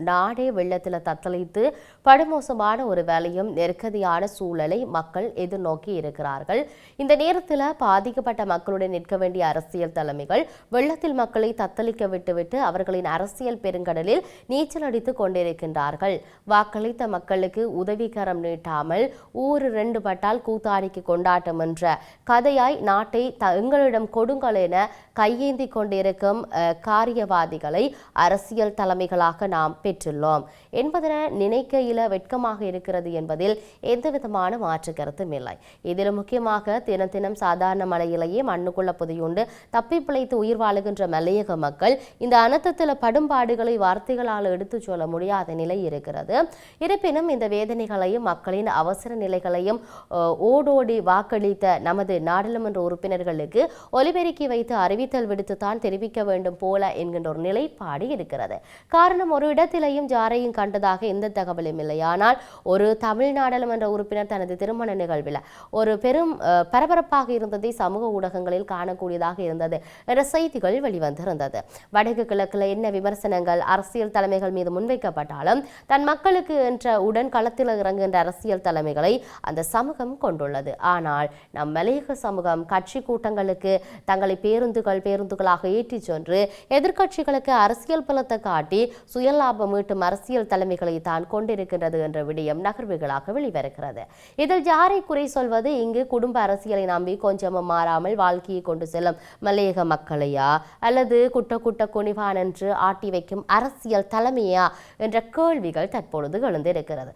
நாடே வெள்ளத்தில் தத்தளித்து படுமோசமான ஒரு வேலையும் நெருக்கடியான சூழலை மக்கள் எதிர்நோக்கி இருக்கிறார்கள். இந்த நேரத்தில் பாதிக்கப்பட்ட மக்களுடன் நிற்க வேண்டிய அரசியல் தலைமைகள் வெள்ளத்தில் மக்களை தத்தளிக்க விட்டுவிட்டு அவர்களின் அரசியல் பெருங்கடலில் நீச்சல் அடித்துக் கொண்டிருக்கின்றார்கள். வாக்களித்த மக்களுக்கு உதவிகரம் நீட்டாமல் ஊர் ரெண்டு பட்டால் கூத்தாடிக்கு கொண்டாட்டம் என்ற கதையாய் நாட்டை த- எங்களிடம் கொடுங்கள் என கையேந்தி கொண்டிருக்கும் காரியவாதிகளை அரசியல் தலைமைகளாக நாம் பெற்றுள்ளோம் என்பதென நினைக்கையில வெட்கமாக இருக்கிறது என்பதில் எந்தவிதமான மாற்று கருத்தும் இல்லை. இதிலும் முக்கியமாக தினம் தினம் சாதாரண மழையிலேயே மண்ணுக்குள்ள புதையுண்டு தப்பி பிழைத்து உயிர் வாழுகின்ற மலையக மக்கள் இந்த அனர்த்தத்தில் படும்பாடுகளை வார்த்தைகளால் எடுத்துச் சொல்ல முடியாத நிலை இருக்கிறது. இருப்பினும் இந்த வேதனைகளையும் மக்களின் அவசர நிலைகளையும் ஓடோடி வாக்களித்த நமது நாடாளுமன்ற உறுப்பினர்களுக்கு ஒலிபெருக்கி வைத்து அறிவித்தல் விடுத்துத்தான் தெரிவிக்க வேண்டும் போல என்கின்ற ஒரு நிலைப்பாடு இருக்கிறது. காரணம் ஒரு இடத்தில் இடத்திலேயும் ஜாரையும் கண்டதாக எந்த தகவலும் இல்லை. ஆனால் ஒரு தமிழ் நாடாளுமன்ற உறுப்பினர் தனது திருமண நிகழ்வில் ஒரு பெரும் பரபரப்பாக இருந்ததை சமூக ஊடகங்களில் காணக்கூடியதாக இருந்தது என்ற செய்திகள் வெளிவந்திருந்தது. வடக்கு கிழக்கில் என்ன விமர்சனங்கள் அரசியல் தலைமைகள் மீது முன்வைக்கப்பட்டாலும் தன் மக்களுக்கு என்ற உடன் களத்தில் இறங்குகின்ற அரசியல் தலைமைகளை அந்த சமூகம் கொண்டுள்ளது. ஆனால் நம் மலையக சமூகம் கட்சி கூட்டங்களுக்கு தங்களை பேருந்துகள் பேருந்துகளாக ஏற்றிச் சென்று எதிர்க்கட்சிகளுக்கு அரசியல் பலத்தை காட்டி சுயலாபம் மீட்டும் அரசியல் தலைமைகளை தான் கொண்டிருக்கின்றது என்ற விடயம் நகர்வுகளாக வெளிவருகிறது. இதில் யாரை குறை சொல்வது? இங்கு குடும்ப அரசியலை நம்பி கொஞ்சமும் மாறாமல் வாழ்க்கையை கொண்டு செல்லும் மலையக மக்களையா? அல்லது குட்ட குட்ட குனிவான் என்று ஆட்டி வைக்கும் அரசியல் தலைமையா? என்ற கேள்விகள் தற்பொழுது எழுந்திருக்கிறது.